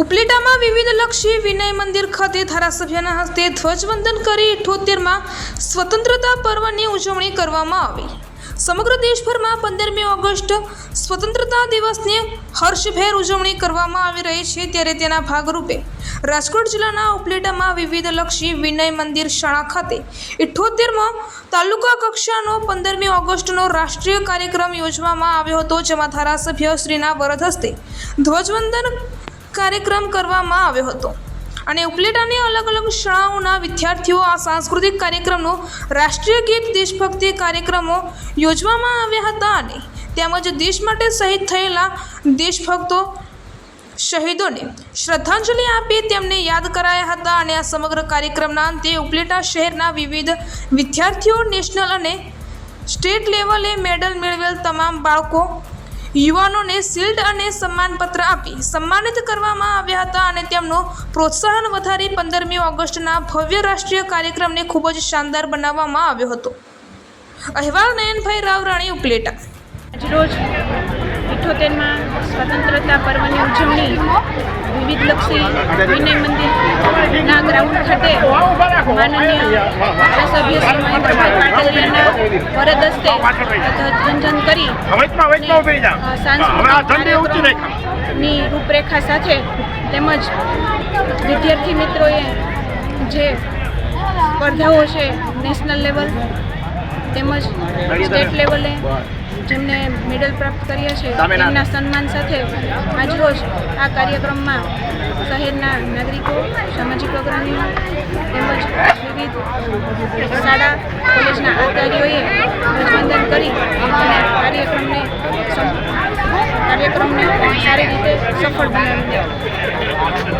ઉપલેટામાં વિવિધલક્ષી વિનય મંદિર ખાતે ધારાસભ્યના હસ્તે ધ્વજવંદન કરી ઇઠોતેરમાં સ્વતંત્રતા પર્વની ઉજવણી કરવામાં આવી. સમગ્ર દેશભરમાં પંદરમી ઓગસ્ટ સ્વતંત્રતા દિવસની હર્ષભેર ઉજવણી કરવામાં આવી રહી છે ત્યારે તેના ભાગરૂપે રાજકોટ જિલ્લાના ઉપલેટામાં વિવિધલક્ષી વિનય મંદિર શાળા ખાતે ઇઠ્ઠોતેરમાં તાલુકા કક્ષાનો પંદરમી ઓગસ્ટનો રાષ્ટ્રીય કાર્યક્રમ યોજવામાં આવ્યો હતો, જેમાં ધારાસભ્ય શ્રીના વરદ હસ્તે ધ્વજવંદન કાર્યક્રમ કરવામાં આવ્યો હતો. અને ઉપલેટાની અલગ અલગ શાળાઓના વિદ્યાર્થીઓ આ સાંસ્કૃતિક કાર્યક્રમનો રાષ્ટ્રીય ગીત, દેશભક્તિ કાર્યક્રમો યોજવામાં આવ્યા હતા અને તેમજ દેશ માટે શહીદ થયેલા દેશભક્તો શહીદોને શ્રદ્ધાંજલિ આપી તેમને યાદ કરાયા હતા અને આ સમગ્ર કાર્યક્રમના અંતે ઉપલેટા શહેરના વિવિધ વિદ્યાર્થીઓ નેશનલ અને સ્ટેટ લેવલે મેડલ મેળવેલ તમામ બાળકો યુવાનોને શિલ્ડ અને સન્માનપત્ર આપી સન્માનિત કરવામાં આવ્યા હતા અને તેમનો પ્રોત્સાહન વધારી પંદરમી ઓગસ્ટના ભવ્ય રાષ્ટ્રીય કાર્યક્રમને ખૂબ જ શાનદાર બનાવવામાં આવ્યો હતો. અહેવાલ નયનભાઈ રાવ, રાણી ઉપલેટા. આજરોજ ઇઠોતેરમાં સ્વતંત્રતા પર્વની ઉજવણી વિવિધલક્ષી વિનય મંદિરના ગ્રાઉન્ડ ખાતે માનનીય ધારાસભ્ય વરદ હસ્તે કરી સાંસ્કૃતિક રાખ રૂપરેખા સાથે તેમજ વિદ્યાર્થી મિત્રોએ જે સ્પર્ધાઓ છે નેશનલ લેવલ તેમજ સ્ટેટ લેવલે જેમને મેડલ પ્રાપ્ત કર્યા છે તેમના સન્માન સાથે આજરોજ આ કાર્યક્રમમાં શહેરના નાગરિકો સામાજિક અગ્રણીઓ તેમજ શાળા કોલેજના આચાર્યોએ ધ્વજવંદન કરી અને કાર્યક્રમને કાર્યક્રમને સારી રીતે સફળ બનાવ્યો